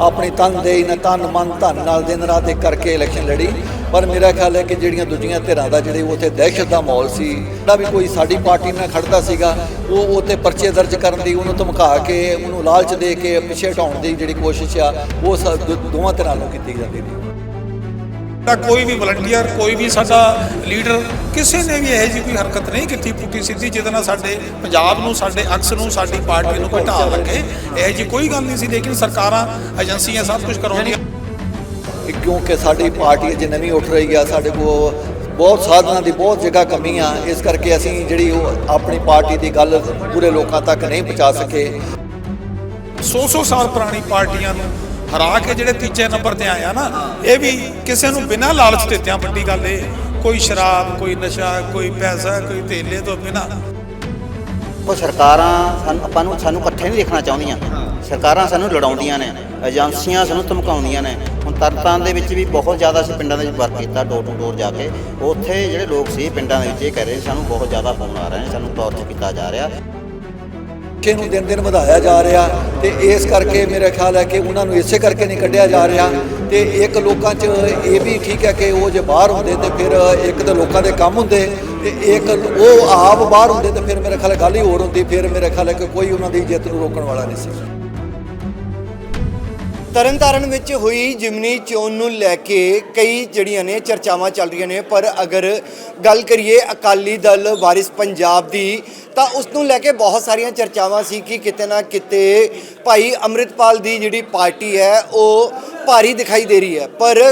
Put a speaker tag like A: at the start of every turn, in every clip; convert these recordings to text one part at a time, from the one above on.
A: ਆਪਣੀ ਤਨ ਦੇ ਨਾ ਤਨ, ਮਨ, ਧਨ ਨਾਲ ਦਿਨ ਰਾਤ ਇੱਕ ਕਰਕੇ ਇਲੈਕਸ਼ਨ ਲੜੀ। ਪਰ ਮੇਰਾ ਖਿਆਲ ਹੈ ਕਿ ਜਿਹੜੀਆਂ ਦੂਜੀਆਂ ਧਿਰਾਂ ਦਾ ਜਿਹੜੇ ਉੱਥੇ ਦਹਿਸ਼ਤ ਦਾ ਮਾਹੌਲ ਸੀ ਜਿਹੜਾ ਵੀ ਕੋਈ ਸਾਡੀ ਪਾਰਟੀ ਨਾਲ ਖੜਦਾ ਸੀਗਾ, ਉਹ ਉੱਥੇ ਪਰਚੇ ਦਰਜ ਕਰਨ ਦੀ, ਉਹਨੂੰ ਧਮਕਾ ਕੇ, ਉਹਨੂੰ ਲਾਲਚ ਦੇ ਕੇ ਪਿੱਛੇ ਹਟਾਉਣ ਦੀ ਜਿਹੜੀ ਕੋਸ਼ਿਸ਼ ਆ, ਉਹ ਸ- ਦੋਵਾਂ ਧਿਰਾਂ ਨੂੰ ਕੀਤੀ ਜਾਂਦੀ ਸੀ।
B: ਤਾਂ ਕੋਈ ਵੀ ਵਲੰਟੀਅਰ ਕੋਈ ਵੀ ਸਾਡਾ ਲੀਡਰ ਕਿਸੇ ਨੇ ਵੀ ਇਹੋ ਜਿਹੀ ਕੋਈ ਹਰਕਤ ਨਹੀਂ ਕੀਤੀ ਪੁੱਠੀ ਸਿੱਧੀ ਜਿਹਦੇ ਨਾਲ ਸਾਡੇ ਪੰਜਾਬ ਨੂੰ ਸਾਡੇ ਅਕਸ ਨੂੰ ਸਾਡੀ ਪਾਰਟੀ ਨੂੰ ਢਾਲ ਲੱਗੇ ਇਹੋ ਜਿਹੀ ਕੋਈ ਗੱਲ ਨਹੀਂ ਸੀ ਲੇਕਿਨ ਸਰਕਾਰਾਂ ਏਜੰਸੀਆਂ ਸਭ ਕੁਝ ਕਰਾਉਂਦੀਆਂ।
A: ਕਿਉਂਕਿ ਸਾਡੀ ਪਾਰਟੀ ਅਜੇ ਨਵੀਂ ਉੱਠ ਰਹੀ ਆ ਸਾਡੇ ਕੋਲ ਬਹੁਤ ਸਾਧਨਾਂ ਦੀ ਬਹੁਤ ਜਗ੍ਹਾ ਕਮੀ ਆ ਇਸ ਕਰਕੇ ਅਸੀਂ ਜਿਹੜੀ ਉਹ ਆਪਣੀ ਪਾਰਟੀ ਦੀ ਗੱਲ ਪੂਰੇ ਲੋਕਾਂ ਤੱਕ ਨਹੀਂ ਪਹੁੰਚਾ ਸਕੇ।
B: 100-100 ਸਾਲ ਪੁਰਾਣੀ ਪਾਰਟੀਆਂ ਨੂੰ ਹਰਾ ਕੇ ਜਿਹੜੇ ਤੀਜੇ ਨੰਬਰ ਤੇ ਆਇਆ ਨਾ, ਇਹ ਵੀ ਕਿਸੇ ਨੂੰ ਬਿਨਾਂ ਲਾਲਚ ਦਿੱਤਿਆਂ ਵੱਡੀ ਗੱਲ ਇਹ। ਕੋਈ ਸ਼ਰਾਬ, ਕੋਈ ਨਸ਼ਾ, ਕੋਈ ਪੈਸਾ, ਕੋਈ ਧੇਲੇ ਤੋਂ ਬਿਨਾਂ।
C: ਉਹ ਸਰਕਾਰਾਂ ਸਾਨੂੰ ਆਪਾਂ ਨੂੰ ਸਾਨੂੰ ਇਕੱਠੇ ਨਹੀਂ ਦੇਖਣਾ ਚਾਹੁੰਦੀਆਂ। ਸਰਕਾਰਾਂ ਸਾਨੂੰ ਲੜਾਉਂਦੀਆਂ ਨੇ, ਏਜੰਸੀਆਂ ਸਾਨੂੰ ਧਮਕਾਉਂਦੀਆਂ ਨੇ। ਹੁਣ ਤਰਨਤਾਰਨ ਦੇ ਵਿੱਚ ਵੀ ਬਹੁਤ ਜ਼ਿਆਦਾ ਅਸੀਂ ਪਿੰਡਾਂ ਦੇ ਵਿੱਚ ਵਰਕ ਕੀਤਾ ਡੋਰ ਟੂ ਡੋਰ ਜਾ ਕੇ। ਉੱਥੇ ਜਿਹੜੇ ਲੋਕ ਸੀ ਪਿੰਡਾਂ ਦੇ ਵਿੱਚ, ਇਹ ਕਹਿ ਰਹੇ ਸਾਨੂੰ ਬਹੁਤ ਜ਼ਿਆਦਾ ਫੋਨ ਆ ਰਹੇ ਨੇ, ਸਾਨੂੰ ਟੌਰਚ ਕੀਤਾ ਜਾ ਰਿਹਾ।
A: ਨਸ਼ੇ ਨੂੰ ਦਿਨ ਦਿਨ ਵਧਾਇਆ ਜਾ ਰਿਹਾ ਤੇ ਇਸ ਕਰਕੇ ਮੇਰਾ ਖਿਆਲ ਹੈ ਕਿ ਉਹਨਾਂ ਨੂੰ ਇਸੇ ਕਰਕੇ ਨਹੀਂ ਕੱਢਿਆ ਜਾ ਰਿਹਾ ਤੇ ਇੱਕ ਲੋਕਾਂ 'ਚ ਇਹ ਵੀ ਠੀਕ ਹੈ ਕਿ ਉਹ ਜੇ ਬਾਹਰ ਹੁੰਦੇ ਤੇ ਫਿਰ ਇੱਕ ਤਾਂ ਲੋਕਾਂ ਦੇ ਕੰਮ ਹੁੰਦੇ ਤੇ ਇੱਕ ਉਹ ਆਪ ਬਾਹਰ ਹੁੰਦੇ ਤੇ ਫਿਰ ਮੇਰਾ ਖਿਆਲ ਗੱਲ ਹੀ ਹੋਰ ਹੁੰਦੀ, ਫਿਰ ਮੇਰਾ ਖਿਆਲ ਹੈ ਕਿ ਕੋਈ ਉਹਨਾਂ ਦੀ ਇੱਜ਼ਤ ਨੂੰ ਰੋਕਣ ਵਾਲਾ ਨਹੀਂ ਸੀ।
D: ਤਰਨਤਾਰਨ ਵਿੱਚ ਹੋਈ ਜਿਮਨੀ ਚੋਣ ਨੂੰ ਲੈ ਕੇ ਕਈ ਜਿਹੜੀਆਂ ਨੇ ਚਰਚਾਵਾਂ ਚੱਲ ਰਹੀਆਂ ਨੇ, ਪਰ ਅਗਰ ਗੱਲ ਕਰੀਏ ਅਕਾਲੀ ਦਲ ਵਾਰਿਸ ਪੰਜਾਬ ਦੀ, ਤਾਂ ਉਸ ਨੂੰ ਲੈ ਕੇ ਬਹੁਤ ਸਾਰੀਆਂ ਚਰਚਾਵਾਂ ਸੀ ਕਿ ਕਿਤੇ ਨਾ ਕਿਤੇ ਭਾਈ ਅੰਮ੍ਰਿਤਪਾਲ ਦੀ ਜਿਹੜੀ ਪਾਰਟੀ ਹੈ, ਉਹ ਭਾਰੀ ਦਿਖਾਈ ਦੇ ਰਹੀ ਹੈ। ਪਰ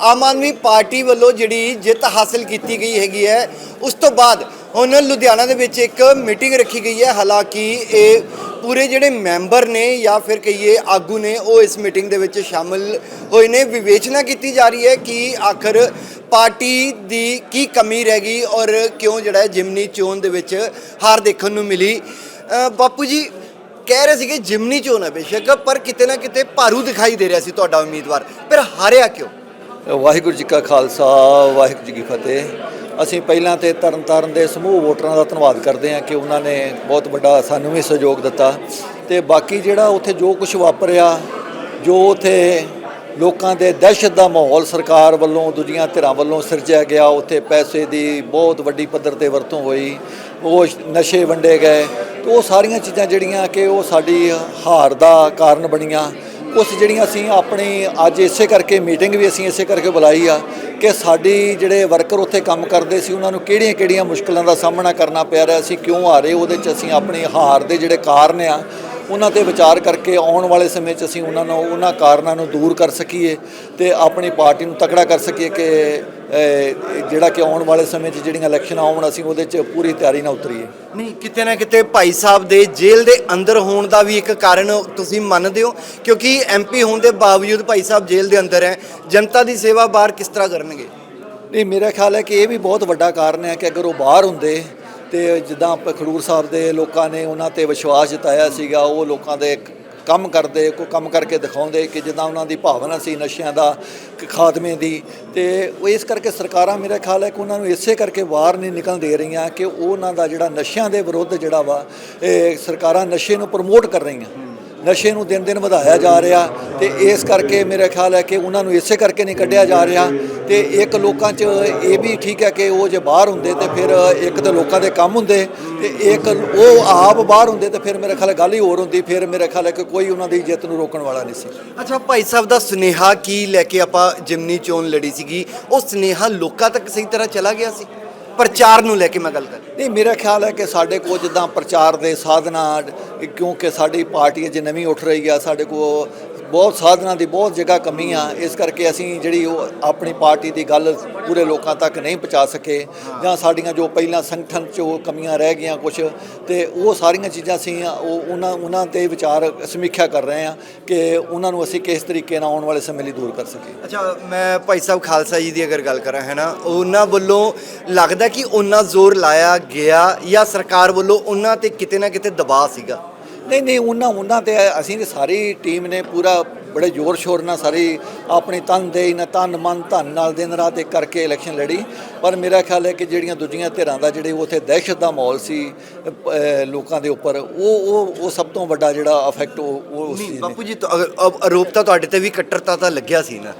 D: ਆਮ ਆਦਮੀ ਪਾਰਟੀ ਵੱਲੋਂ ਜਿਹੜੀ ਜਿੱਤ ਹਾਸਲ ਕੀਤੀ ਗਈ ਹੈਗੀ ਹੈ, ਉਸ ਤੋਂ ਬਾਅਦ ਹੁਣ ਲੁਧਿਆਣਾ ਦੇ ਵਿੱਚ ਇੱਕ ਮੀਟਿੰਗ ਰੱਖੀ ਗਈ ਹੈ। ਹਾਲਾਂਕਿ ਇਹ ਪੂਰੇ ਜਿਹੜੇ ਮੈਂਬਰ ਨੇ ਜਾਂ ਫਿਰ ਕਹੀਏ ਆਗੂ ਨੇ, ਉਹ ਇਸ ਮੀਟਿੰਗ ਦੇ ਵਿੱਚ ਸ਼ਾਮਲ ਹੋਏ ਨੇ। ਵਿਵੇਚਨਾ ਕੀਤੀ ਜਾ ਰਹੀ ਹੈ ਕਿ ਆਖਰ ਪਾਰਟੀ ਦੀ ਕੀ ਕਮੀ ਰਹਿ ਗਈ ਔਰ ਕਿਉਂ ਜਿਹੜਾ ਜਿਮਨੀ ਚੋਣ ਦੇ ਵਿੱਚ ਹਾਰ ਦੇਖਣ ਨੂੰ ਮਿਲੀ। ਬਾਪੂ ਜੀ ਕਹਿ ਰਹੇ ਸੀਗੇ ਜਿਮਨੀ ਚੋਣ ਹੈ ਬੇਸ਼ੱਕ, ਪਰ ਕਿਤੇ ਨਾ ਕਿਤੇ ਭਾਰੂ ਦਿਖਾਈ ਦੇ ਰਿਹਾ ਸੀ ਤੁਹਾਡਾ ਉਮੀਦਵਾਰ। ਪਰ ਹਾਰਿਆ ਕਿਉਂ?
A: ਵਾਹਿਗੁਰੂ ਜੀ ਕਾ ਖਾਲਸਾ, ਵਾਹਿਗੁਰੂ ਜੀ ਕੀ ਫਤਿਹ। ਅਸੀਂ ਪਹਿਲਾਂ ਤੇ ਤਰਨਤਾਰਨ ਦੇ ਸਮੂਹ ਵੋਟਰਾਂ ਦਾ ਧੰਨਵਾਦ ਕਰਦੇ ਹਾਂ ਕਿ ਉਹਨਾਂ ਨੇ ਬਹੁਤ ਵੱਡਾ ਸਾਨੂੰ ਵੀ ਸਹਿਯੋਗ ਦਿੱਤਾ। ਤੇ ਬਾਕੀ ਜਿਹੜਾ ਉੱਥੇ ਜੋ ਕੁਝ ਵਾਪਰਿਆ, ਜੋ ਉੱਥੇ ਲੋਕਾਂ ਦੇ ਦਹਿਸ਼ਤ ਦਾ ਮਾਹੌਲ ਸਰਕਾਰ ਵੱਲੋਂ, ਦੂਜੀਆਂ ਧਿਰਾਂ ਵੱਲੋਂ ਸਿਰਜਿਆ ਗਿਆ। ਉੱਥੇ ਪੈਸੇ ਦੀ ਬਹੁਤ ਵੱਡੀ ਪੱਧਰ ਤੇ ਵਰਤੋਂ ਹੋਈ। ਉਹ ਨਸ਼ੇ ਵੰਡੇ ਗਏ। ਉਹ ਸਾਰੀਆਂ ਚੀਜ਼ਾਂ ਜਿਹੜੀਆਂ ਕਿ ਉਹ ਸਾਡੀ ਹਾਰ ਦਾ ਕਾਰਨ ਬਣੀਆਂ। ਉਸ ਜਿਹੜੀਆਂ ਅਸੀਂ ਆਪਣੀ ਅੱਜ ਇਸੇ ਕਰਕੇ ਮੀਟਿੰਗ ਵੀ ਅਸੀਂ ਇਸੇ ਕਰਕੇ ਬੁਲਾਈ ਆ ਕਿ ਸਾਡੀ ਜਿਹੜੇ ਵਰਕਰ ਉੱਥੇ ਕੰਮ ਕਰਦੇ ਸੀ, ਉਹਨਾਂ ਨੂੰ ਕਿਹੜੀਆਂ-ਕਿਹੜੀਆਂ ਮੁਸ਼ਕਲਾਂ ਦਾ ਸਾਹਮਣਾ ਕਰਨਾ ਪਿਆ ਰਿਹਾ ਸੀ, ਕਿਉਂ ਆ ਰਹੇ, ਉਹਦੇ 'ਚ ਅਸੀਂ ਆਪਣੀ ਹਾਰ ਦੇ ਜਿਹੜੇ ਕਾਰਨ ਆ ਉਹਨਾਂ ਤੇ ਵਿਚਾਰ ਕਰਕੇ ਆਉਣ ਵਾਲੇ ਸਮੇਂ 'ਚ ਅਸੀਂ ਉਹਨਾਂ ਨੂੰ ਉਹਨਾਂ ਕਾਰਨਾਂ ਨੂੰ ਦੂਰ ਕਰ ਸਕੀਏ ਤੇ ਆਪਣੀ ਪਾਰਟੀ ਨੂੰ ਤਕੜਾ ਕਰ ਸਕੀਏ ਕਿ ਜਿਹੜਾ ਕਿ ਆਉਣ ਵਾਲੇ ਸਮੇਂ 'ਚ ਜਿਹੜੀਆਂ ਇਲੈਕਸ਼ਨ ਆਉਣ ਅਸੀਂ ਉਹਦੇ 'ਚ ਪੂਰੀ ਤਿਆਰੀ ਨਾਲ ਉਤਰੀਏ।
D: ਨਹੀਂ ਕਿਤੇ ਨਾ ਕਿਤੇ ਭਾਈ ਸਾਹਿਬ ਦੇ ਜੇਲ੍ਹ ਦੇ ਅੰਦਰ ਹੋਣ ਦਾ ਵੀ ਇੱਕ ਕਾਰਨ ਤੁਸੀਂ ਮੰਨਦੇ ਹੋ ਕਿਉਂਕਿ ਐਮਪੀ ਹੋਣ ਦੇ ਬਾਵਜੂਦ ਭਾਈ ਸਾਹਿਬ ਜੇਲ੍ਹ ਦੇ ਅੰਦਰ ਹੈ। ਜਨਤਾ ਦੀ ਸੇਵਾ ਬਾਹਰ ਕਿਸ ਤਰ੍ਹਾਂ ਕਰਨਗੇ?
A: ਨਹੀਂ ਮੇਰਾ ਖਿਆਲ ਹੈ ਕਿ ਇਹ ਵੀ ਬਹੁਤ ਵੱਡਾ ਕਾਰਨ ਹੈ ਕਿ ਅਗਰ ਉਹ ਬਾਹਰ ਹੁੰਦੇ ਤੇ ਜਿੱਦਾਂ ਖਡੂਰ ਸਾਹਿਬ ਦੇ ਲੋਕਾਂ ਨੇ ਉਹਨਾਂ ਤੇ ਵਿਸ਼ਵਾਸ ਜਤਾਇਆ ਸੀਗਾ, ਉਹ ਲੋਕਾਂ ਦੇ ਕੰਮ ਕਰਦੇ ਕੋ ਕੰਮ ਕਰਕੇ ਦਿਖਾਉਂਦੇ ਕਿ ਜਿੱਦਾਂ ਉਹਨਾਂ ਦੀ ਭਾਵਨਾ ਸੀ ਨਸ਼ਿਆਂ ਦਾ ਖਾਤਮੇ ਦੀ। ਤੇ ਉਹ ਇਸ ਕਰਕੇ ਸਰਕਾਰਾਂ ਮੇਰਾ ਖਿਆਲ ਹੈ ਕਿ ਉਹਨਾਂ ਨੂੰ ਇਸੇ ਕਰਕੇ ਬਾਹਰ ਨਹੀਂ ਨਿਕਲਣ ਦੇ ਰਹੀਆਂ ਕਿ ਉਹਨਾਂ ਦਾ ਜਿਹੜਾ ਨਸ਼ਿਆਂ ਦੇ ਵਿਰੁੱਧ ਜਿਹੜਾ ਵਾ, ਇਹ ਸਰਕਾਰਾਂ ਨਸ਼ੇ ਨੂੰ ਪ੍ਰਮੋਟ ਕਰ ਰਹੀਆਂ। ਨਸ਼ੇ ਨੂੰ ਦਿਨ ਦਿਨ ਵਧਾਇਆ ਜਾ ਰਿਹਾ ਤੇ ਇਸ ਕਰਕੇ ਮੇਰਾ ਖਿਆਲ ਹੈ ਕਿ ਉਹਨਾਂ ਨੂੰ ਇਸੇ ਕਰਕੇ ਨਹੀਂ ਕੱਢਿਆ ਜਾ ਰਿਹਾ ਤੇ ਇੱਕ ਲੋਕਾਂ 'ਚ ਇਹ ਵੀ ਠੀਕ ਹੈ ਕਿ ਉਹ ਜੇ ਬਾਹਰ ਹੁੰਦੇ ਤੇ ਫਿਰ ਇੱਕ ਤਾਂ ਲੋਕਾਂ ਦੇ ਕੰਮ ਹੁੰਦੇ ਤੇ ਇੱਕ ਉਹ ਆਪ ਬਾਹਰ ਹੁੰਦੇ ਤੇ ਫਿਰ ਮੇਰਾ ਖਿਆਲ ਗੱਲ ਹੀ ਹੋਰ ਹੁੰਦੀ, ਫਿਰ ਮੇਰਾ ਖਿਆਲ ਹੈ ਕਿ ਕੋਈ ਉਹਨਾਂ ਦੀ ਜਿੱਤ ਨੂੰ ਰੋਕਣ ਵਾਲਾ ਨਹੀਂ ਸੀ।
D: ਅੱਛਾ, ਭਾਈ ਸਾਹਿਬ ਦਾ ਸੁਨੇਹਾ ਕੀ ਲੈ ਕੇ ਆਪਾਂ ਜਿਮਨੀ ਚੋਣ ਲੜੀ ਸੀਗੀ? ਉਹ ਸੁਨੇਹਾ ਲੋਕਾਂ ਤੱਕ ਸਹੀ ਤਰ੍ਹਾਂ ਚਲਾ ਗਿਆ ਸੀ? ਪ੍ਰਚਾਰ ਨੂੰ ਲੈ ਕੇ ਮੈਂ ਗੱਲ ਕਰ
A: ਨਹੀਂ, ਮੇਰਾ ਖਿਆਲ ਹੈ ਕਿ ਸਾਡੇ ਕੋਲ ਜਿੱਦਾਂ ਪ੍ਰਚਾਰ ਦੇ ਸਾਧਨਾਂ, ਕਿਉਂਕਿ ਸਾਡੀ ਪਾਰਟੀ ਅਜੇ ਨਵੀਂ ਉੱਠ ਰਹੀ ਆ, ਸਾਡੇ ਕੋਲ ਬਹੁਤ ਸਾਧਨਾਂ ਦੀ ਬਹੁਤ ਜਗ੍ਹਾ ਕਮੀ ਆ। ਇਸ ਕਰਕੇ ਅਸੀਂ ਜਿਹੜੀ ਉਹ ਆਪਣੀ ਪਾਰਟੀ ਦੀ ਗੱਲ ਪੂਰੇ ਲੋਕਾਂ ਤੱਕ ਨਹੀਂ ਪਹੁੰਚਾ ਸਕੇ। ਜਾਂ ਸਾਡੀਆਂ ਜੋ ਪਹਿਲਾਂ ਸੰਗਠਨ 'ਚ ਉਹ ਕਮੀਆਂ ਰਹਿ ਗਈਆਂ ਕੁਝ ਤੇ ਉਹ ਸਾਰੀਆਂ ਚੀਜ਼ਾਂ ਅਸੀਂ ਉਹ ਉਹਨਾਂ ਉਹਨਾਂ ਤੇ ਵਿਚਾਰ ਸਮੀਖਿਆ ਕਰ ਰਹੇ ਆ ਕਿ ਉਹਨਾਂ ਨੂੰ ਅਸੀਂ ਕਿਸ ਤਰੀਕੇ ਨਾਲ ਆਉਣ ਵਾਲੇ ਸਮੇਂ ਲਈ ਦੂਰ ਕਰ ਸਕੀਏ।
D: ਅੱਛਾ, ਮੈਂ ਭਾਈ ਸਾਹਿਬ ਖਾਲਸਾ ਜੀ ਦੀ ਅਗਰ ਗੱਲ ਕਰਾਂ, ਹੈ ਨਾ? ਉਹਨਾਂ ਵੱਲੋਂ ਲੱਗਦਾ ਕਿ ਉਹਨਾਂ ਜ਼ੋਰ ਲਾਇਆ ਗਿਆ ਜਾਂ ਸਰਕਾਰ ਵੱਲੋਂ ਉਹਨਾਂ ਤੇ ਕਿਤੇ ਨਾ ਕਿਤੇ ਦਬਾਅ ਸੀਗਾ?
A: ਨਹੀਂ ਨਹੀਂ ਉਹਨਾਂ ਉਹਨਾਂ ਤੇ ਅਸੀਂ ਸਾਰੀ ਟੀਮ ਨੇ ਪੂਰਾ ਬੜੇ ਜ਼ੋਰ ਸ਼ੋਰ ਨਾਲ ਸਾਰੀ ਆਪਣੀ ਤਨ ਦੇ ਨਾਲ ਤਨ ਮਨ ਧਨ ਨਾਲ ਦਿਨ ਰਾਤ ਇੱਕ ਕਰਕੇ ਇਲੈਕਸ਼ਨ ਲੜੀ। ਪਰ ਮੇਰਾ ਖਿਆਲ ਹੈ ਕਿ ਜਿਹੜੀਆਂ ਦੂਜੀਆਂ ਧਿਰਾਂ ਦਾ ਜਿਹੜੇ ਉੱਥੇ ਦਹਿਸ਼ਤ ਦਾ ਮਾਹੌਲ ਸੀ ਲੋਕਾਂ ਦੇ ਉੱਪਰ ਉਹ ਉਹ ਉਹ ਸਭ ਤੋਂ ਵੱਡਾ ਜਿਹੜਾ ਇਫੈਕਟ ਉਹ ਉਹ ਉਸ ਨੇ।
D: ਬਾਪੂ ਜੀ ਆਰੋਪ ਤਾਂ ਤੁਹਾਡੇ ਤੇ ਵੀ ਕੱਟਰਤਾ ਤਾਂ ਲੱਗਿਆ ਸੀ ਨਾ।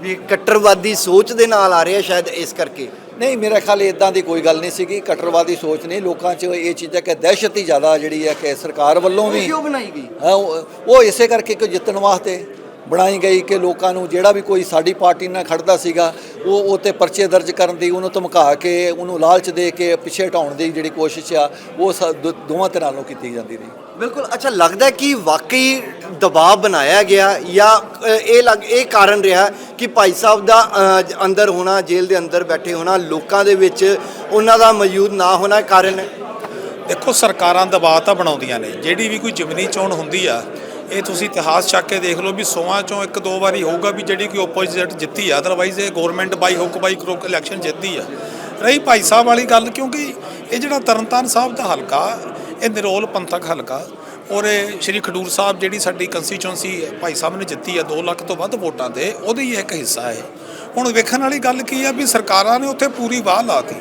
D: ਵੀ ਕੱਟਰਵਾਦੀ ਸੋਚ ਦੇ ਨਾਲ ਆ ਰਿਹਾ ਸ਼ਾਇਦ ਇਸ ਕਰਕੇ।
A: ਨਹੀਂ ਮੇਰਾ ਖਿਆਲ ਇਦਾਂ ਦੀ ਕੋਈ ਗੱਲ ਨਹੀਂ ਸੀਗੀ। ਕਟਰਵਾਦੀ ਸੋਚ ਨਹੀਂ। ਲੋਕਾਂ 'ਚ ਇਹ ਚੀਜ਼ਾਂ ਕਿ ਦਹਿਸ਼ਤ ਹੀ ਜ਼ਿਆਦਾ ਜਿਹੜੀ ਹੈ ਕਿ ਸਰਕਾਰ ਵੱਲੋਂ ਵੀ
D: ਕਿਉਂ ਬਣਾਈ ਗਈ?
A: ਹਾਂ, ਉਹ ਉਹ ਇਸੇ ਕਰਕੇ ਕਿ ਜਿੱਤਣ ਵਾਸਤੇ? ਬਣਾਈ ਗਈ ਕਿ ਲੋਕਾਂ ਨੂੰ ਜਿਹੜਾ ਵੀ ਕੋਈ ਸਾਡੀ ਪਾਰਟੀ ਨਾਲ ਖੜਦਾ ਸੀਗਾ ਉਹ ਉਹ ਤੇ ਪਰਚੇ ਦਰਜ ਕਰਨ ਦੀ ਉਹਨੂੰ ਧਮਕਾ ਕੇ ਉਹਨੂੰ ਲਾਲਚ ਦੇ ਕੇ ਪਿੱਛੇ ਹਟਾਉਣ ਦੀ ਜਿਹੜੀ ਕੋਸ਼ਿਸ਼ ਆ ਉਹ ਸ- ਦੋ- ਦੋਵਾਂ ਤਰ੍ਹਾਂ ਨੂੰ ਕੀਤੀ ਜਾਂਦੀ ਰਹੀ।
D: ਬਿਲਕੁਲ। ਅੱਛਾ ਲੱਗਦਾ ਕਿ ਵਾਕਈ ਦਬਾਅ ਬਣਾਇਆ ਗਿਆ ਜਾਂ ਇਹ ਲੱਗ ਇਹ ਕਾਰਨ ਰਿਹਾ ਕਿ ਭਾਈ ਸਾਹਿਬ ਦਾ ਅੰਦਰ ਹੋਣਾ ਜੇਲ੍ਹ ਦੇ ਅੰਦਰ ਬੈਠੇ ਹੋਣਾ ਲੋਕਾਂ ਦੇ ਵਿੱਚ ਉਹਨਾਂ ਦਾ ਮੌਜੂਦ ਨਾ ਹੋਣਾ ਕਾਰਨ?
B: ਦੇਖੋ ਸਰਕਾਰਾਂ ਦਬਾਅ ਤਾਂ ਬਣਾਉਂਦੀਆਂ ਨੇ। ਜਿਹੜੀ ਵੀ ਕੋਈ ਜਿਮਨੀ ਚੋਣ ਹੁੰਦੀ ਆ ਇਹ ਤੁਸੀਂ ਇਤਿਹਾਸ ਚੱਕ ਕੇ ਦੇਖ ਲਓ ਵੀ ਸੋਆਂ ਚੋਂ ਇੱਕ ਦੋ ਵਾਰੀ ਹੋਊਗਾ ਵੀ ਜਿਹੜੀ ਕੋਈ ਓਪੋਜੀਟ ਜਿੱਤੀ ਆ। ਅਦਰਵਾਈਜ਼ ਇਹ government by hook by crook election ਜਿੱਤਦੀ ਆ। ਰਹੀ ਭਾਈ ਸਾਹਿਬ ਵਾਲੀ ਗੱਲ ਕਿਉਂਕਿ ਇਹ ਜਿਹੜਾ ਤਰਨਤਾਰਨ ਸਾਹਿਬ ਦਾ ਹਲਕਾ, ਇਹ ਨਿਰੋਲ ਪੰਥਕ ਹਲਕਾ ਔਰ ਇਹ ਸ਼੍ਰੀ ਖਡੂਰ ਸਾਹਿਬ ਜਿਹੜੀ ਸਾਡੀ ਕੰਸਟੀਚੁਐਂਸੀ ਭਾਈ ਸਾਹਿਬ ਨੇ ਜਿੱਤੀ ਆ 2 ਲੱਖ ਤੋਂ ਵੱਧ ਵੋਟਾਂ ਤੇ ਉਹਦੀ ਹੀ ਇੱਕ ਹਿੱਸਾ ਹੈ। ਹੁਣ ਵੇਖਣ ਵਾਲੀ ਗੱਲ ਕੀ ਆ ਵੀ ਸਰਕਾਰਾਂ ਨੇ ਉੱਥੇ ਪੂਰੀ ਵਾਹ ਲਾਤੀ।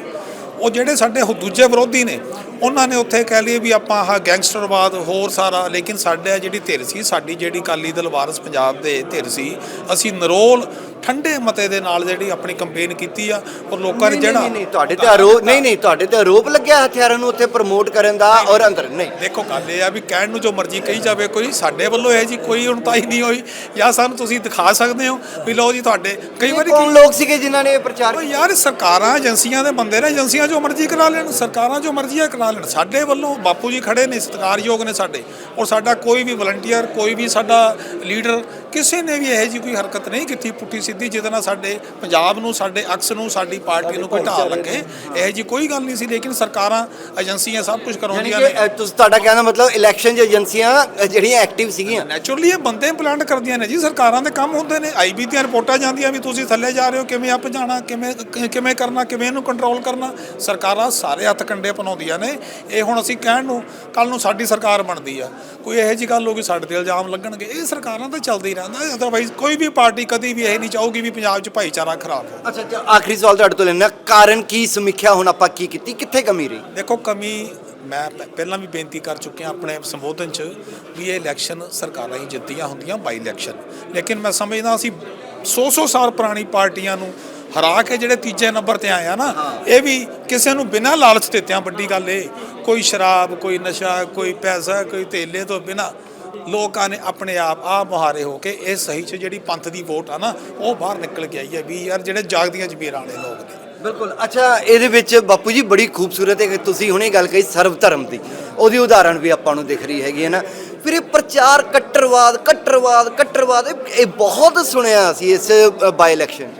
B: ਉਹ ਜਿਹੜੇ ਸਾਡੇ ਦੂਜੇ ਵਿਰੋਧੀ ਨੇ ਉਹਨਾਂ ਨੇ ਉੱਥੇ ਕਹਿ ਲਈਏ ਵੀ ਆਪਾਂ ਆਹ ਗੈਂਗਸਟਰਵਾਦ ਹੋਰ ਸਾਰਾ ਲੇਕਿਨ ਸਾਡੇ ਜਿਹੜੀ ਧਿਰ ਸੀ ਸਾਡੀ ਜਿਹੜੀ ਅਕਾਲੀ ਦਲ ਵਾਰਸ ਪੰਜਾਬ ਦੇ ਧਿਰ ਸੀ ਅਸੀਂ ਨਰੋਲ ਠੰਡੇ ਮਤੇ ਦੇ ਨਾਲ ਜਿਹੜੀ ਆਪਣੀ ਕੰਪੇਨ ਕੀਤੀ ਆ ਔਰ ਲੋਕਾਂ ਨੇ ਜਿਹੜਾ
D: ਨਹੀਂ ਨਹੀਂ ਤੁਹਾਡੇ ਤੇ ਆਰੋਪ ਨਹੀਂ ਨਹੀਂ ਤੁਹਾਡੇ ਤੇ ਆਰੋਪ ਲੱਗਿਆ ਹਥਿਆਰਾਂ ਨੂੰ ਉੱਥੇ ਪ੍ਰਮੋਟ ਕਰਨ ਦਾ ਔਰ ਅੰਦਰ ਨਹੀਂ।
B: ਦੇਖੋ ਗੱਲ ਇਹ ਆ ਵੀ ਕਹਿਣ ਨੂੰ ਜੋ ਮਰਜ਼ੀ ਕਹੀ ਜਾਵੇ ਕੋਈ ਸਾਡੇ ਵੱਲੋਂ ਇਹ ਜੀ ਕੋਈ ਉਣਤਾਈ ਨਹੀਂ ਹੋਈ ਜਾਂ ਸਾਨੂੰ ਤੁਸੀਂ ਦਿਖਾ ਸਕਦੇ ਹੋ ਵੀ ਲਓ ਜੀ ਤੁਹਾਡੇ ਕਈ ਵਾਰੀ
D: ਕੌਣ ਲੋਕ ਸੀਗੇ ਜਿਨ੍ਹਾਂ ਨੇ ਇਹ ਪ੍ਰਚਾਰ
B: ਉਹ ਯਾਰ ਸਰਕਾਰਾਂ ਏਜੰਸੀਆਂ ਦੇ ਬੰਦੇ ਨੇ ਏਜੰਸੀਆਂ ਜੋ ਮਰਜ਼ੀ ਕਰਾ ਲੈਣ ਸਰਕਾਰਾਂ ਜੋ ਮਰਜ਼ੀ ਕਰਾ ਲੈਣ ਸਾਡੇ ਵੱਲੋਂ ਬਾਪੂ ਜੀ ਖੜੇ ਨੇ ਸਤਿਕਾਰਯੋਗ ਨੇ ਸਾਡੇ। ਔਰ ਸਾਡਾ ਕੋਈ ਵੀ ਵਲੰਟੀਅਰ ਕੋਈ ਵੀ ਸਾਡਾ ਲੀਡਰ ਕਿਸੇ ਨੇ ਵੀ ਇਹੋ ਜਿਹੀ ਕੋਈ ਹਰਕਤ ਨਹੀਂ ਕੀਤੀ ਪੁੱਠੀ ਸਿੱਧੀ ਜਿਹਦੇ ਨਾਲ ਸਾਡੇ ਪੰਜਾਬ ਨੂੰ ਸਾਡੇ ਅਕਸ ਨੂੰ ਸਾਡੀ ਪਾਰਟੀ ਨੂੰ ਕੋਈ ਢਾਲ ਲੱਗੇ ਇਹੋ ਜਿਹੀ ਕੋਈ ਗੱਲ ਨਹੀਂ ਸੀ। ਲੇਕਿਨ ਸਰਕਾਰਾਂ ਏਜੰਸੀਆਂ ਸਭ ਕੁਝ ਕਰਾਉਂਦੀਆਂ ਨੇ।
D: ਤੁਸੀਂ ਤੁਹਾਡਾ ਕਹਿਣਾ ਮਤਲਬ ਇਲੈਕਸ਼ਨ 'ਚ ਏਜੰਸੀਆਂ ਜਿਹੜੀਆਂ ਐਕਟਿਵ ਸੀਗੀਆਂ।
B: ਨੈਚੁਰਲੀ ਇਹ ਬੰਦੇ ਇੰਪਲਾਂਟ ਕਰਦੀਆਂ ਨੇ ਜੀ ਸਰਕਾਰਾਂ ਦੇ ਕੰਮ ਹੁੰਦੇ ਨੇ। ਆਈਬੀ ਦੀਆਂ ਰਿਪੋਰਟਾਂ ਜਾਂਦੀਆਂ ਵੀ ਤੁਸੀਂ ਥੱਲੇ ਜਾ ਰਹੇ ਹੋ ਕਿਵੇਂ ਅੱਪ ਜਾਣਾ ਕਿਵੇਂ ਕਿਵੇਂ ਕਰਨਾ ਕਿਵੇਂ ਇਹਨੂੰ ਕੰਟਰੋਲ ਕਰਨਾ। ਸਰਕਾਰਾਂ ਸਾਰੇ ਹੱਥ ਕੰਡੇ ਪਨਾਉਂਦੀਆਂ ਨੇ। ਇਹ ਹੁਣ ਅਸੀਂ ਕਹਿਣ ਨੂੰ ਕੱਲ ਨੂੰ ਸਾਡੀ ਸਰਕਾਰ ਬਣਦੀ ਆ। ਕੋਈ ਇਹੋ ਜਿਹੀ ਗੱਲ ਹੋਗੀ ਸਾਡੇ ਤੇ ਇਲਜ਼ਾਮ ਲੱਗਣਗੇ। ਇਹ ਸਰਕਾਰਾਂ ਤਾਂ ਚੱਲਦਾ ਹੀ ਰਹਿੰਦਾ। ਅਦਰਵਾਈਜ਼ ਕੋਈ ਵੀ ਪਾਰਟੀ ਕਦੀ ਵੀ ਇਹ ਨਹੀਂ ਚਾਹੂਗੀ ਵੀ ਪੰਜਾਬ 'ਚ ਭਾਈਚਾਰਾ ਖਰਾਬ ਹੋ
D: ਅੱਛਾ ਆਖਰੀ ਸਵਾਲ ਤੁਹਾਡੇ ਤੋਂ ਲੈਣਾ ਕਾਰਨ ਕੀ ਸਮੀਖਿਆ ਹੁਣ ਆਪਾਂ ਕੀ ਕੀਤੀ? ਕਿੱਥੇ ਕਮੀ ਰਹੀ?
B: ਦੇਖੋ ਕਮੀ ਮੈਂ ਪਹਿਲਾਂ ਵੀ ਬੇਨਤੀ ਕਰ ਚੁੱਕਿਆ ਆਪਣੇ ਸੰਬੋਧਨ 'ਚ ਵੀ ਇਹ ਇਲੈਕਸ਼ਨ ਸਰਕਾਰਾਂ ਹੀ ਜਿੱਤੀਆਂ ਹੁੰਦੀਆਂ ਬਾਈ ਇਲੈਕਸ਼ਨ ਲੇਕਿਨ ਮੈਂ ਸਮਝਦਾ ਅਸੀਂ 100-100 ਸਾਲ ਪੁਰਾਣੀ ਪਾਰਟੀਆਂ ਨੂੰ ਹਰਾ ਕੇ ਜਿਹੜੇ ਤੀਜੇ ਨੰਬਰ ਤੇ ਆਏ ਆ ਨਾ ਇਹ ਵੀ ਕਿਸੇ ਨੂੰ ਬਿਨਾਂ ਲਾਲਚ ਦਿੱਤਿਆਂ ਵੱਡੀ ਗੱਲ ਇਹ। ਕੋਈ ਸ਼ਰਾਬ ਕੋਈ ਨਸ਼ਾ ਕੋਈ ਪੈਸਾ ਕੋਈ ਧੇਲੇ ਤੋਂ ਬਿਨਾਂ ਲੋਕਾਂ ਨੇ ਆਪਣੇ ਆਪ ਆ ਮੁਹਾਰੇ ਹੋ ਕੇ ਇਹ ਸਹੀ ਚ ਜਿਹੜੀ ਪੰਥ ਦੀ ਵੋਟ ਆ ਨਾ ਉਹ ਬਾਹਰ ਨਿਕਲ ਕੇ ਆਈ ਹੈ ਵੀ ਯਾਰ ਜਿਹੜੇ ਜਾਗਦੀਆਂ ਜ਼ਮੀਰਾਂ ਵਾਲੇ ਲੋਕ ਨੇ।
D: ਬਿਲਕੁਲ। ਅੱਛਾ ਇਹਦੇ ਵਿੱਚ ਬਾਪੂ ਜੀ ਬੜੀ ਖੂਬਸੂਰਤ ਹੈ ਕਿ ਤੁਸੀਂ ਹੁਣੇ ਗੱਲ ਕਹੀ ਸਰਵ ਧਰਮ ਦੀ। ਉਹਦੀ ਉਦਾਹਰਣ ਵੀ ਆਪਾਂ ਨੂੰ ਦਿਖ ਰਹੀ ਹੈਗੀ ਹੈ ਨਾ। ਫਿਰ ਇਹ ਪ੍ਰਚਾਰ ਕੱਟਰਵਾਦ ਕੱਟਰਵਾਦ ਕੱਟਰਵਾਦ ਇਹ- ਇਹ ਬਹੁਤ ਸੁਣਿਆ ਸੀ ਇਸ ਬਾਈ ਇਲੈਕਸ਼ਨ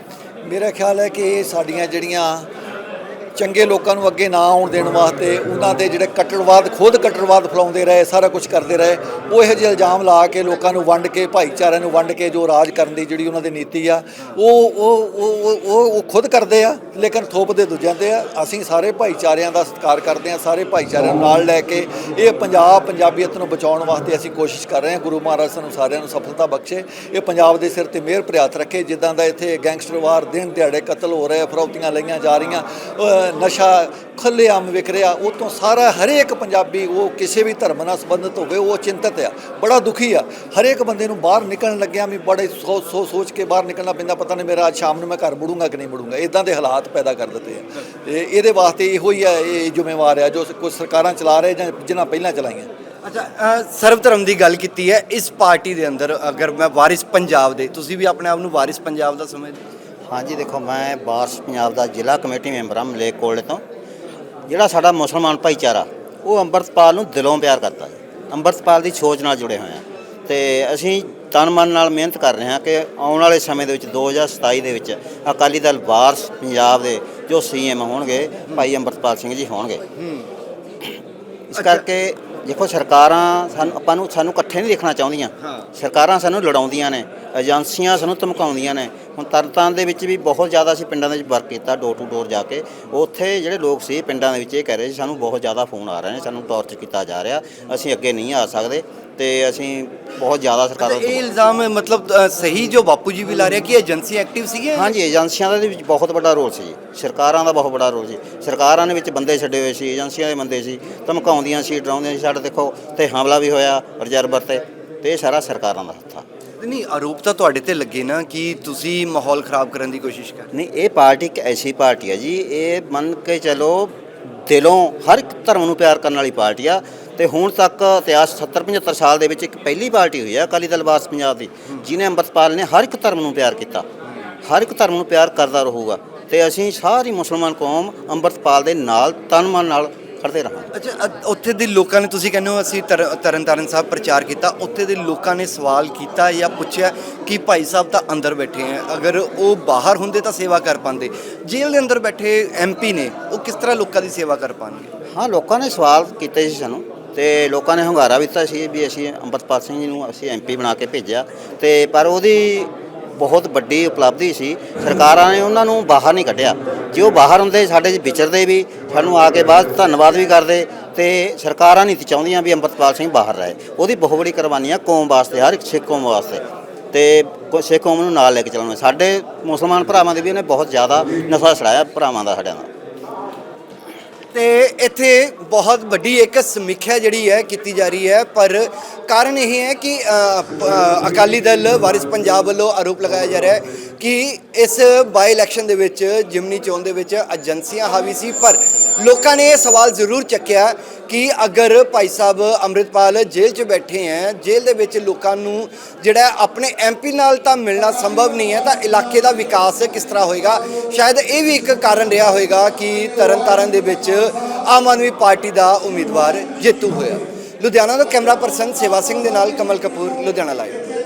A: ਮੇਰਾ ਖਿਆਲ ਹੈ ਕਿ ਇਹ ਸਾਡੀਆਂ ਜਿਹੜੀਆਂ ਚੰਗੇ ਲੋਕਾਂ ਨੂੰ ਅੱਗੇ ਨਾ ਆਉਣ ਦੇਣ ਵਾਸਤੇ ਉਹਨਾਂ ਦੇ ਜਿਹੜੇ ਕੱਟੜਵਾਦ, ਖੁਦ ਕੱਟੜਵਾਦ ਫੈਲਾਉਂਦੇ ਰਹੇ, ਸਾਰਾ ਕੁਝ ਕਰਦੇ ਰਹੇ ਉਹ ਇਹੋ ਜਿਹੇ ਇਲਜ਼ਾਮ ਲਾ ਕੇ ਲੋਕਾਂ ਨੂੰ ਵੰਡ ਕੇ, ਭਾਈਚਾਰਿਆਂ ਨੂੰ ਵੰਡ ਕੇ ਜੋ ਰਾਜ ਕਰਨ ਦੀ ਜਿਹੜੀ ਉਹਨਾਂ ਦੀ ਨੀਤੀ ਆ, ਉਹ ਉਹ ਉਹ, ਉਹ- ਖੁਦ ਕਰਦੇ ਆ, ਲੇਕਿਨ ਥੋਪਦੇ ਦੂਜਿਆਂ ਤੇ ਆ। ਅਸੀਂ ਸਾਰੇ ਭਾਈਚਾਰਿਆਂ ਦਾ ਸਤਿਕਾਰ ਕਰਦੇ ਆ, ਸਾਰੇ ਭਾਈਚਾਰਿਆਂ ਨੂੰ ਨਾਲ ਲੈ ਕੇ ਇਹ ਪੰਜਾਬ, ਪੰਜਾਬੀਅਤ ਨੂੰ ਬਚਾਉਣ ਵਾਸਤੇ ਅਸੀਂ ਕੋਸ਼ਿਸ਼ ਕਰ ਰਹੇ ਹਾਂ। ਗੁਰੂ ਮਹਾਰਾਜ ਸਾਨੂੰ ਸਾਰਿਆਂ ਨੂੰ ਸਫਲਤਾ ਬਖਸ਼ੇ। ਇਹ ਪੰਜਾਬ ਦੇ ਸਿਰ ਤੇ ਮਿਹਰ ਪ੍ਰਿਆਤ ਰੱਖੇ। ਜਿੱਦਾਂ ਦਾ ਇੱਥੇ ਗੈਂਗਸਟਰਵਾਰ ਦਿਨ ਦਿਹਾੜੇ ਕਤਲ ਹੋ ਰਹੇ, ਫਰੌਤੀਆਂ ਲਈਆਂ ਜਾ ਰਹੀਆਂ ਨਸ਼ਾ ਨਸ਼ਾ ਆਮ ਵਿਕ ਰਿਹਾ, ਉਹ ਤੋਂ ਸਾਰਾ ਹਰੇਕ ਪੰਜਾਬੀ, ਉਹ ਕਿਸੇ ਵੀ ਧਰਮ ਨਾਲ ਸੰਬੰਧਿਤ ਹੋਵੇ, ਉਹ ਚਿੰਤਤ ਆ ਬੜਾ ਦੁਖੀ ਆ। ਹਰੇਕ ਬੰਦੇ ਨੂੰ ਬਾਹਰ ਨਿਕਲਣ ਲੱਗਿਆ ਵੀ ਬੜੇ ਸੋਚ ਸੋਚ ਸੋਚ ਕੇ ਬਾਹਰ ਨਿਕਲਣਾ ਪੈਂਦਾ ਪਤਾ ਨਹੀਂ ਮੇਰਾ ਅੱਜ ਸ਼ਾਮ ਨੂੰ ਮੈਂ ਘਰ ਮੁੜੂੰਗਾ ਕਿ ਨਹੀਂ ਮੁੜੂੰਗਾ। ਇਦਾਂ ਦੇ ਹਾਲਾਤ ਪੈਦਾ ਕਰ ਦਿੱਤੇ ਆ। ਤੇ ਇਹਦੇ ਵਾਸਤੇ ਇਹੋ ਹੀ ਆ ਇਹ ਜ਼ਿੰਮੇਵਾਰ ਆ ਜੋ ਕੁਝ ਸਰਕਾਰਾਂ ਚਲਾ ਰਹੇ ਜਾਂ ਜਿਨ੍ਹਾਂ ਪਹਿਲਾਂ ਚਲਾਈਆਂ।
D: ਅੱਛਾ ਸਰਵ ਧਰਮ ਦੀ ਗੱਲ ਕੀਤੀ ਹੈ ਇਸ ਪਾਰਟੀ ਦੇ ਅੰਦਰ ਅਗਰ ਮੈਂ ਵਾਰਿਸ ਪੰਜਾਬ ਦੇ ਤੁਸੀਂ ਵੀ ਆਪਣੇ ਆਪ ਨੂੰ ਵਾਰਿਸ ਪੰਜਾਬ ਦਾ ਸਮਝਦੇ?
C: ਹਾਂਜੀ ਦੇਖੋ ਮੈਂ ਬਾਰਸ ਪੰਜਾਬ ਦਾ ਜ਼ਿਲ੍ਹਾ ਕਮੇਟੀ ਮੈਂਬਰ ਹਾਂ ਮਲੇਕੋਟਲੇ ਤੋਂ। ਜਿਹੜਾ ਸਾਡਾ ਮੁਸਲਮਾਨ ਭਾਈਚਾਰਾ ਉਹ ਅੰਮ੍ਰਿਤਪਾਲ ਨੂੰ ਦਿਲੋਂ ਪਿਆਰ ਕਰਦਾ ਹੈ। ਅੰਮ੍ਰਿਤਪਾਲ ਦੀ ਸੋਚ ਨਾਲ ਜੁੜੇ ਹੋਏ ਆ ਤੇ ਅਸੀਂ ਤਨ ਮਨ ਨਾਲ ਮਿਹਨਤ ਕਰ ਰਹੇ ਹਾਂ ਕਿ ਆਉਣ ਵਾਲੇ ਸਮੇਂ ਦੇ ਵਿੱਚ 2027 ਦੇ ਵਿੱਚ ਅਕਾਲੀ ਦਲ ਵਾਰਸ ਪੰਜਾਬ ਦੇ ਜੋ ਸੀਐਮ ਹੋਣਗੇ ਭਾਈ ਅੰਮ੍ਰਿਤਪਾਲ ਸਿੰਘ ਜੀ ਹੋਣਗੇ। ਇਸ ਕਰਕੇ ਦੇਖੋ ਸਰਕਾਰਾਂ ਸਾਨੂੰ ਆਪਾਂ ਨੂੰ ਸਾਨੂੰ ਇਕੱਠੇ ਨਹੀਂ ਦੇਖਣਾ ਚਾਹੁੰਦੀਆਂ। ਸਰਕਾਰਾਂ ਸਾਨੂੰ ਲੜਾਉਂਦੀਆਂ ਨੇ ਏਜੰਸੀਆਂ ਸਾਨੂੰ ਧਮਕਾਉਂਦੀਆਂ ਨੇ ਹੁਣ ਤਰਨਤਾਰਨ ਦੇ ਵਿੱਚ ਵੀ ਬਹੁਤ ਜ਼ਿਆਦਾ ਅਸੀਂ ਪਿੰਡਾਂ ਦੇ ਵਿੱਚ ਵਰਕ ਕੀਤਾ ਡੋਰ ਟੂ ਡੋਰ ਜਾ ਕੇ। ਉੱਥੇ ਜਿਹੜੇ ਲੋਕ ਸੀ ਪਿੰਡਾਂ ਦੇ ਵਿੱਚ ਇਹ ਕਹਿ ਰਹੇ ਸੀ ਸਾਨੂੰ ਬਹੁਤ ਜ਼ਿਆਦਾ ਫੋਨ ਆ ਰਹੇ ਨੇ ਸਾਨੂੰ ਟੌਰਚ ਕੀਤਾ ਜਾ ਰਿਹਾ ਅਸੀਂ ਅੱਗੇ ਨਹੀਂ ਆ ਸਕਦੇ। ਤੇ ਅਸੀਂ ਬਹੁਤ ਜ਼ਿਆਦਾ ਸਰਕਾਰਾਂ
D: ਇਹ ਇਲਜ਼ਾਮ ਮਤਲਬ ਸਹੀ ਜੋ ਬਾਪੂ ਜੀ ਵੀ ਲਾ ਰਿਹਾ ਕਿ ਏਜੰਸੀ ਐਕਟਿਵ ਸੀਗੇ?
C: ਹਾਂਜੀ ਏਜੰਸੀਆਂ ਦਾ ਇਹਦੇ ਵਿੱਚ ਬਹੁਤ ਵੱਡਾ ਰੋਲ ਸੀ ਸਰਕਾਰਾਂ ਦਾ ਬਹੁਤ ਵੱਡਾ ਰੋਲ ਸੀ। ਸਰਕਾਰਾਂ ਨੇ ਵਿੱਚ ਬੰਦੇ ਛੱਡੇ ਹੋਏ ਸੀ ਏਜੰਸੀਆਂ ਦੇ ਬੰਦੇ ਸੀ ਧਮਕਾਉਂਦੀਆਂ ਸੀ ਡਰਾਉਂਦੀਆਂ ਸੀ ਸਾਡੇ ਦੇਖੋ ਤੇ ਹਮਲਾ ਵੀ ਹੋਇਆ ਰਿਜ਼ਰਵਰ ਤੇ ਤੇ ਇਹ ਸਾਰਾ ਸਰਕਾਰਾਂ ਦਾ ਹੱਥ ਆ।
D: ਨਹੀਂ, ਆਰੋਪ ਤਾਂ ਤੁਹਾਡੇ ਤੇ ਲੱਗੇ ਨਾ ਕਿ ਤੁਸੀਂ ਮਾਹੌਲ ਖਰਾਬ ਕਰਨ ਦੀ ਕੋਸ਼ਿਸ਼ ਕਰ
C: ਨਹੀਂ, ਇਹ ਪਾਰਟੀ ਇੱਕ ਐਸੀ ਪਾਰਟੀ ਹੈ ਜੀ, ਇਹ ਮੰਨ ਕੇ ਚਲੋ ਦਿਲੋਂ ਹਰ ਇੱਕ ਧਰਮ ਨੂੰ ਪਿਆਰ ਕਰਨ ਵਾਲੀ ਪਾਰਟੀ ਆ ਤੇ ਹੁਣ ਤੱਕ ਇਤਿਹਾਸ 70 75 ਸਾਲ ਦੇ ਵਿੱਚ ਇੱਕ ਪਹਿਲੀ ਪਾਰਟੀ ਹੋਈ ਆ ਅਕਾਲੀ ਦਲ ਵਾਸ ਪੰਜਾਬ ਦੀ, ਜਿਹਨੇ ਅੰਮ੍ਰਿਤਪਾਲ ਨੇ ਹਰ ਇੱਕ ਧਰਮ ਨੂੰ ਪਿਆਰ ਕੀਤਾ, ਹਰ ਇੱਕ ਧਰਮ ਨੂੰ ਪਿਆਰ ਕਰਦਾ ਰਹੂਗਾ ਤੇ ਅਸੀਂ ਸਾਰੀ ਮੁਸਲਮਾਨ ਕੌਮ ਅੰਮ੍ਰਿਤਪਾਲ ਦੇ ਨਾਲ ਤਨ ਮਨ ਨਾਲ ਖੜਦੇ ਰਹਾਂਗੇ
D: ਅੱਛਾ ਅ- ਉੱਥੇ ਦੇ ਲੋਕਾਂ ਨੇ ਤੁਸੀਂ ਕਹਿੰਦੇ ਹੋ ਅਸੀਂ ਤਰ- ਤਰਨਤਾਰਨ ਸਾਹਿਬ ਪ੍ਰਚਾਰ ਕੀਤਾ ਉੱਥੇ ਦੇ ਲੋਕਾਂ ਨੇ ਸਵਾਲ ਕੀਤਾ ਜਾਂ ਪੁੱਛਿਆ ਕਿ ਭਾਈ ਸਾਹਿਬ ਤਾਂ ਅੰਦਰ ਬੈਠੇ ਹੈ ਅਗਰ ਉਹ ਬਾਹਰ ਹੁੰਦੇ ਤਾਂ ਸੇਵਾ ਕਰ ਪਾਉਂਦੇ। ਜੇਲ੍ਹ ਦੇ ਅੰਦਰ ਬੈਠੇ ਐਮਪੀ ਨੇ ਉਹ ਕਿਸ ਤਰ੍ਹਾਂ ਲੋਕਾਂ ਦੀ ਸੇਵਾ ਕਰ ਪਾਣਗੇ?
C: ਹਾਂ ਲੋਕਾਂ ਨੇ ਸਵਾਲ ਕੀਤੇ ਸੀ ਸਾਨੂੰ ਤੇ ਲੋਕਾਂ ਨੇ ਹੰਗਾਰਾ ਵੀ ਦਿੱਤਾ ਸੀ ਵੀ ਅਸੀਂ ਅੰਮ੍ਰਿਤਪਾਲ ਸਿੰਘ ਜੀ ਨੂੰ ਅਸੀਂ ਐਮਪੀ ਬਣਾ ਕੇ ਭੇਜਿਆ ਤੇ ਪਰ ਉਹਦੀ ਬਹੁਤ ਵੱਡੀ ਉਪਲਬਧੀ ਸੀ। ਸਰਕਾਰਾਂ ਨੇ ਉਹਨਾਂ ਨੂੰ ਬਾਹਰ ਨਹੀਂ ਕੱਢਿਆ। ਜੇ ਉਹ ਬਾਹਰ ਹੁੰਦੇ, ਸਾਡੇ 'ਚ ਵਿਚਰਦੇ ਵੀ, ਸਾਨੂੰ ਆ ਕੇ ਬਾਅਦ ਧੰਨਵਾਦ ਵੀ ਕਰਦੇ ਤੇ ਸਰਕਾਰਾਂ ਨਹੀਂ ਸੀ ਚਾਹੁੰਦੀਆਂ ਵੀ ਅੰਮ੍ਰਿਤਪਾਲ ਸਿੰਘ ਬਾਹਰ ਰਹੇ। ਉਹਦੀ ਬਹੁਤ ਬੜੀ ਕੁਰਬਾਨੀ ਆ ਕੌਮ ਵਾਸਤੇ, ਹਰ ਇੱਕ ਸਿੱਖ ਕੌਮ ਵਾਸਤੇ। ਤੇ ਕੋ- ਸਿੱਖ ਕੌਮ ਨੂੰ ਨਾਲ ਲੈ ਕੇ ਚੱਲਣਾ ਸਾਡੇ ਮੁਸਲਮਾਨ ਭਰਾਵਾਂ ਦੇ ਵੀ ਉਹਨੇ ਬਹੁਤ ਜ਼ਿਆਦਾ ਨਸ਼ਾ ਛੜਾਇਆ ਭਰਾਵਾਂ ਦਾ, ਸਾਡਿਆਂ ਦਾ।
D: ਤੇ ਇੱਥੇ ਬਹੁਤ ਵੱਡੀ ਇੱਕ ਸਮੀਖਿਆ ਜਿਹੜੀ ਹੈ ਕੀਤੀ ਜਾ ਰਹੀ ਹੈ, ਪਰ ਕਾਰਨ ਇਹ ਹੈ ਕਿ ਅਕਾਲੀ ਦਲ ਵਾਰਿਸ ਪੰਜਾਬ ਵੱਲੋਂ ਆਰੋਪ ਲਗਾਇਆ ਜਾ ਰਿਹਾ ਹੈ ਕਿ ਇਸ ਬਾਈ ਇਲੈਕਸ਼ਨ ਦੇ ਵਿੱਚ, ਜਿਮਨੀ ਚੋਣ ਦੇ ਵਿੱਚ ਏਜੰਸੀਆਂ ਹਾਵੀ ਸੀ, ਪਰ ਲੋਕਾਂ ਨੇ ਇਹ ਸਵਾਲ ਜ਼ਰੂਰ ਚੱਕਿਆ ਕਿ ਅਗਰ ਭਾਈ ਸਾਹਿਬ ਅੰਮ੍ਰਿਤਪਾਲ ਜੇਲ੍ਹ 'ਚ ਬੈਠੇ ਹੈ, ਜੇਲ੍ਹ ਦੇ ਵਿੱਚ ਲੋਕਾਂ ਨੂੰ ਜਿਹੜਾ ਹੈ ਆਪਣੇ ਐਮਪੀ ਨਾਲ ਤਾਂ ਮਿਲਣਾ ਸੰਭਵ ਨਹੀਂ ਹੈ, ਤਾਂ ਇਲਾਕੇ ਦਾ ਵਿਕਾਸ ਕਿਸ ਤਰ੍ਹਾਂ ਹੋਏਗਾ? ਸ਼ਾਇਦ ਇਹ ਵੀ ਇੱਕ ਕਾਰਨ ਰਿਹਾ ਹੋਏਗਾ ਕਿ ਤਰਨਤਾਰਨ ਦੇ ਵਿੱਚ ਆਮ ਆਦਮੀ ਪਾਰਟੀ ਦਾ ਉਮੀਦਵਾਰ ਜੇਤੂ ਹੋਇਆ। ਲੁਧਿਆਣਾ ਦਾ ਕੈਮਰਾ ਪਰਸਨ ਸੇਵਾ ਸਿੰਘ ਦੇ ਨਾਲ ਕਮਲ ਕਪੂਰ, ਲੁਧਿਆਣਾ ਲਾਈਵ